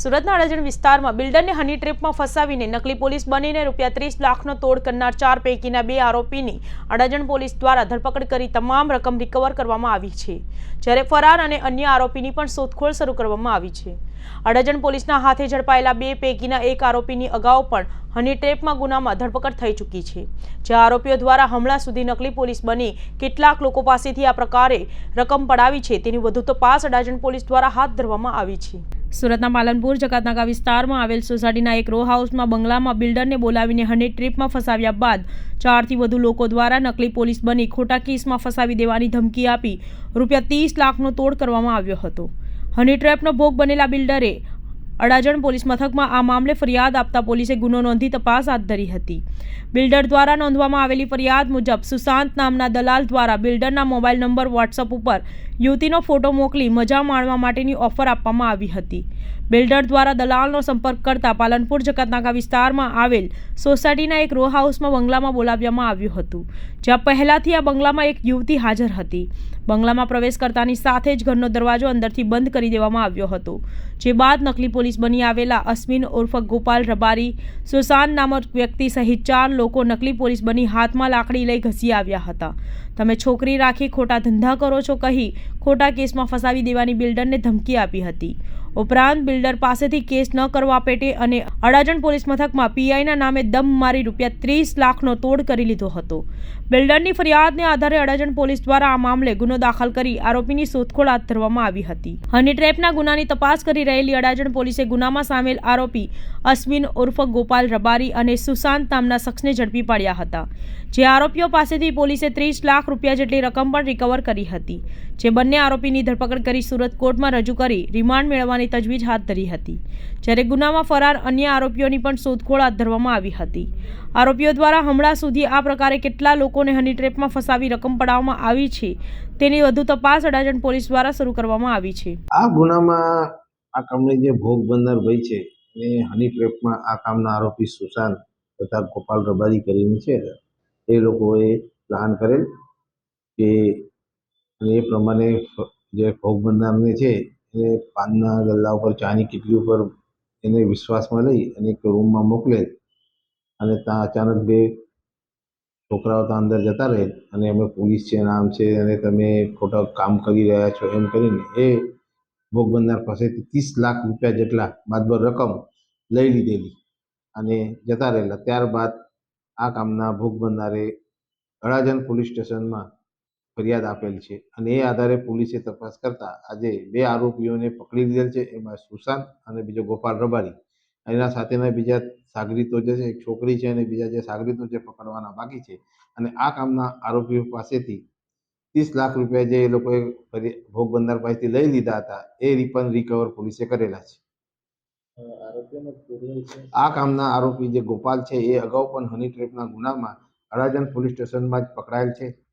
સુરતના અડાજણ વિસ્તારમાં બિલ્ડરને હની ટ્રેપમાં ફસાવીને નકલી પોલીસ બનીને રૂપિયા ત્રીસ લાખનો તોડ કરનાર ચાર પૈકીના બે આરોપીની અડાજણ પોલીસ દ્વારા ધરપકડ કરી તમામ રકમ રિકવર કરવામાં આવી છે. જ્યારે ફરાર અને અન્ય આરોપીની પણ શોધખોળ શરૂ કરવામાં આવી છે. અડાજણ પોલીસના હાથે ઝડપાયેલા બે પૈકીના એક આરોપીની અગાઉ પણ હની ટ્રેપમાં ગુનામાં ધરપકડ થઈ ચૂકી છે. જે આરોપીઓ દ્વારા હમણાં સુધી નકલી પોલીસ બની કેટલાક લોકો પાસેથી આ પ્રકારે રકમ પડાવી છે તેની વધુ તપાસ અડાજણ પોલીસ દ્વારા હાથ ધરવામાં આવી છે. સુરતના પાલનપુર જકાતનાકા વિસ્તારમાં આવેલ સોસાયટીના એક રો હાઉસમાં બંગલામાં બિલ્ડરને બોલાવીને હની ટ્રીપમાં ફસાવ્યા બાદ ચારથી વધુ લોકો દ્વારા નકલી પોલીસ બની ખોટા કેસમાં ફસાવી દેવાની ધમકી આપી. રૂપિયા ત્રીસ લાખનો તોડ કરવામાં આવ્યો હતો. હની ટ્રેપનો ભોગ બનેલા બિલ્ડરે અડાજણ પોલીસ મથકમાં આ મામલે ફરિયાદ આપતા પોલીસે ગુનો નોંધી તપાસ હાથ ધરી હતી. બિલ્ડર દ્વારા નોંધવામાં આવેલી ફરિયાદ મુજબ સુશાંત નામના દલાલ દ્વારા બિલ્ડરના મોબાઈલ નંબર વોટ્સઅપ ઉપર યુવતીનો ફોટો મોકલી મજા માણવા માટેની ઓફર આપવામાં આવી હતી. બિલ્ડર દ્વારા દલાલનો સંપર્ક કરતા પાલનપુર જકાતનાકા વિસ્તારમાં આવેલ સોસાયટીના એક રો હાઉસમાં બંગલામાં બોલાવવામાં આવ્યું હતું. જ્યાં પહેલાથી આ બંગલામાં એક યુવતી હાજર હતી. બંગલામાં પ્રવેશ કરતાની સાથે જ ઘરનો દરવાજો અંદરથી બંધ કરી દેવામાં આવ્યો હતો. જે બાદ નકલી પોલીસ બની આવેલા અશ્વિન ઉર્ફ ગોપાલ રબારી, સુશાંત નામક વ્યક્તિ સહિત ચાર લોકો નકલી પોલીસ બની હાથમાં લાકડી લઈ ઘસી આવ્યા હતા. તમે છોકરી રાખી ખોટા ધંધા કરો છો, કહી ખોટા કેસમાં ફસાવી દેવાની બિલ્ડરને ધમકી આપી હતી. ઉપરાંત બિલ્ડર પાસેથી કેસ ન કરવા પેટે અને અડાજણ પોલીસ મથકમાં પીઆઈના નામે દમ મારી રૂપિયા ત્રીસ લાખનો તોડ કરી લીધો હતો. બિલ્ડરની ફરિયાદને આધારે અડાજણ પોલીસ દ્વારા આ મામલે ગુનો દાખલ કરી આરોપીની શોધખોળ હાથ ધરવામાં આવી હતી. હની ટ્રેપના ગુનાની તપાસ કરી રહેલી અડાજણ પોલીસે ગુનામાં સામેલ આરોપી અશ્વિન ઉર્ફ ગોપાલ રબારી અને સુશાંત નામના શખ્સને ઝડપી પાડ્યા હતા. જે આરોપીઓ પાસેથી પોલીસે ત્રીસ લાખ રૂપિયા જેટલી રકમ પણ રિકવર કરી હતી. જે બંને આરોપીની ધરપકડ કરી સુરત કોર્ટમાં રજૂ કરી રિમાન્ડ મેળવવાની તજવીજ હાથ ધરી હતી. જ્યારે ગુનામાં ફરાર અન્ય આરોપીઓની પણ શોધખોળ હાથ ધરવામાં આવી હતી. આરોપીઓ દ્વારા હમણાં સુધી આ પ્રકારે કેટલા લોકોને હની ટ્રેપમાં ફસાવી રકમ પડાવવામાં આવી છે, તેની વધુ તપાસ અડાજણ પોલીસ દ્વારા શરૂ કરવામાં આવી છે. આ ગુનામાં આ કામની જે ભોગ બનનાર ભાઈ છે હની ટ્રેપમાં આ કામના આરોપી સુશાંત તથા ગોપાલ રબારી કરીને છે. એ લોકોએ પ્લાન કરેલ કે અને એ પ્રમાણે જે ભોગ બનનારને છે, એ પાનના ગલ્લા ઉપર ચાની કીટલી ઉપર એને વિશ્વાસમાં લઈ અને એક રૂમમાં મોકલે અને ત્યાં અચાનક બે છોકરાઓ ત્યાં અંદર જતા રહે અને અમે પોલીસ છે નામ છે અને તમે ખોટા કામ કરી રહ્યા છો એમ કરીને એ ભોગ બનનાર પાસેથી ત્રીસ લાખ રૂપિયા જેટલા માતબર રકમ લઈ લીધેલી અને જતા રહેલા. ત્યારબાદ આ કામના ભોગ બનનારે અડાજણ પોલીસ સ્ટેશનમાં ફરિયાદ આપેલ છે અને એ આધારે પોલીસે તપાસ કરતા આજે બે આરોપીઓને પકડી લીધેલ છે. એમાં સુશાંત અને બીજો ગોપાલ રબારી. એના સાથેના બીજા સાગરીતો જે છે, એક છોકરી છે અને બીજા જે સાગરીતો છે, પકડવાના બાકી છે. અને આ કામના આરોપીઓ પાસેથી ત્રીસ લાખ રૂપિયા જે એ લોકોએ ભોગ બંદર પાસેથી લઈ લીધા હતા, એ રિપન રિકવર પોલીસે કરેલા છે. આ કામના આરોપી જે ગોપાલ છે, એ અગાઉ પણ હની ટ્રેપના ગુનામાં અડાજણ પોલીસ સ્ટેશનમાં જ પકડાયેલ છે.